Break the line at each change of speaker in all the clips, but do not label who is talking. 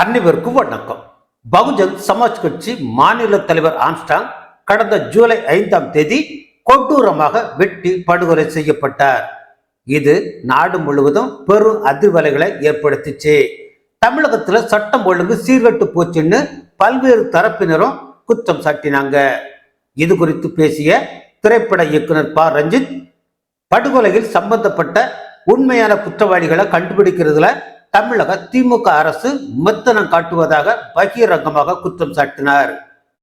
அனைவருக்கும் வணக்கம். பகுஜன் சமாஜ் கட்சி மாநில தலைவர் ஆம்ஸ்டாங் கடந்த ஜூலை ஐந்தாம் தேதி கொடூரமாக வெட்டி படுகொலை செய்யப்பட்டார். இது நாடு முழுவதும் பெரும் அதிர்வலைகளை ஏற்படுத்திச்சு. தமிழகத்துல சட்டம் ஒழுங்கு சீர்கட்டு போச்சுன்னு பல்வேறு தரப்பினரும் குற்றம் சாட்டினாங்க. இது குறித்து பேசிய திரைப்பட இயக்குனர் ப. ரஞ்சித் படுகொலையில் சம்பந்தப்பட்ட உண்மையான குற்றவாளிகளை கண்டுபிடிக்கிறதுல தமிழக திமுக அரசு மெத்தனம் காட்டுவதாக பகிரங்கமாக குற்றம் சாட்டினார்.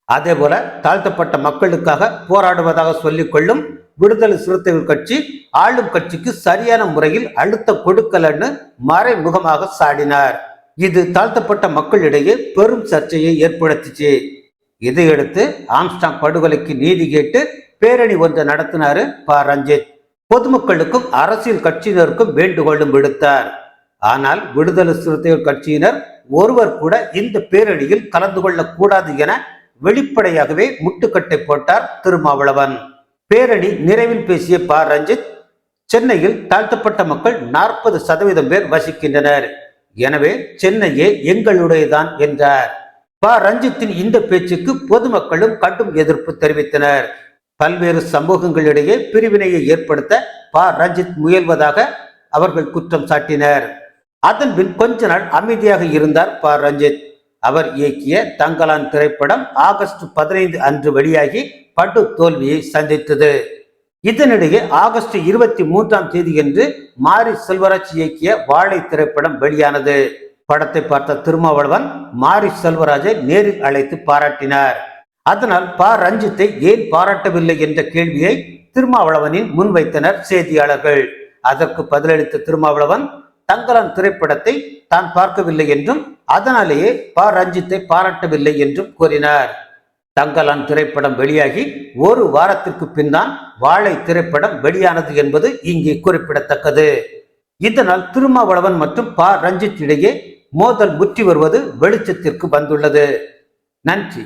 அதே போல தாழ்த்தப்பட்ட மக்களுக்காக போராடுவதாக சொல்லிக்கொள்ளும் விடுதலை சிறுத்தைகள் கட்சி ஆளும் கட்சிக்கு சரியான முறையில் அழுத்தம் கொடுக்கலன்னு மறைமுகமாக சாடினார். இது தாழ்த்தப்பட்ட மக்களிடையே பெரும் சர்ச்சையை ஏற்படுத்திச்சு. இதையடுத்து ஆம்ஸ்டாங் படுகொலைக்கு நீதி கேட்டு பேரணி ஒன்றை நடத்தினாரு ப. ரஞ்சித். பொதுமக்களுக்கும் அரசியல் கட்சியினருக்கும் வேண்டுகோளும் விடுத்தார். ஆனால் விடுதலை சிறுத்தைகள் கட்சியினர் ஒருவர் கூட இந்த பேரணியில் கலந்து கொள்ளக்கூடாது என வெளிப்படையாகவே முட்டுக்கட்டை போட்டார் திருமாவளவன். பேரணி நிறைவில் பேசிய ப. ரஞ்சித் சென்னையில் தாழ்த்தப்பட்ட மக்கள் நாற்பது சதவீதம் பேர் வசிக்கின்றனர். எனவே சென்னையே எங்களுடையதான் என்றார். ப. ரஞ்சித்தின் இந்த பேச்சுக்கு பொதுமக்களும் கடும் எதிர்ப்பு தெரிவித்தனர். பல்வேறு சமூகங்களிடையே பிரிவினையை ஏற்படுத்த ப. ரஞ்சித் முயல்வதாக அவர்கள் குற்றம் சாட்டினர். அதன் பின் கொஞ்ச நாள் அமைதியாக இருந்தார் ப. ரஞ்சித். அவர் இயக்கிய தங்கலான் திரைப்படம் ஆகஸ்ட் பதினைந்து அன்று வெளியாகி படு தோல்வியை சந்தித்தது. இதனிடையே ஆகஸ்ட் இருபத்தி மூன்றாம் தேதியன்று மாரி செல்வராஜ் இயக்கிய வாழை திரைப்படம் வெளியானது. படத்தை பார்த்த திருமாவளவன் மாரி செல்வராஜை நேரில் அழைத்து பாராட்டினார். அதனால் ப. ரஞ்சித்தை ஏன் பாராட்டவில்லை என்ற கேள்வியை திருமாவளவனின் முன்வைத்தனர் செய்தியாளர்கள். அதற்கு பதிலளித்த திருமாவளவன் தங்கலான் திரைப்படத்தை தான் பார்க்கவில்லை என்றும் அதனாலேயே ப. ரஞ்சித்தை பாராட்டவில்லை என்றும் கூறினார். தங்கலான் திரைப்படம் வெளியாகி ஒரு வாரத்திற்கு பின்தான் வாழை திரைப்படம் வெளியானது என்பது இங்கே குறிப்பிடத்தக்கது. இதனால் திருமாவளவன் மற்றும் ப. ரஞ்சித் இடையே மோதல் முற்றி வருவது வெளிச்சத்திற்கு வந்துள்ளது. நன்றி.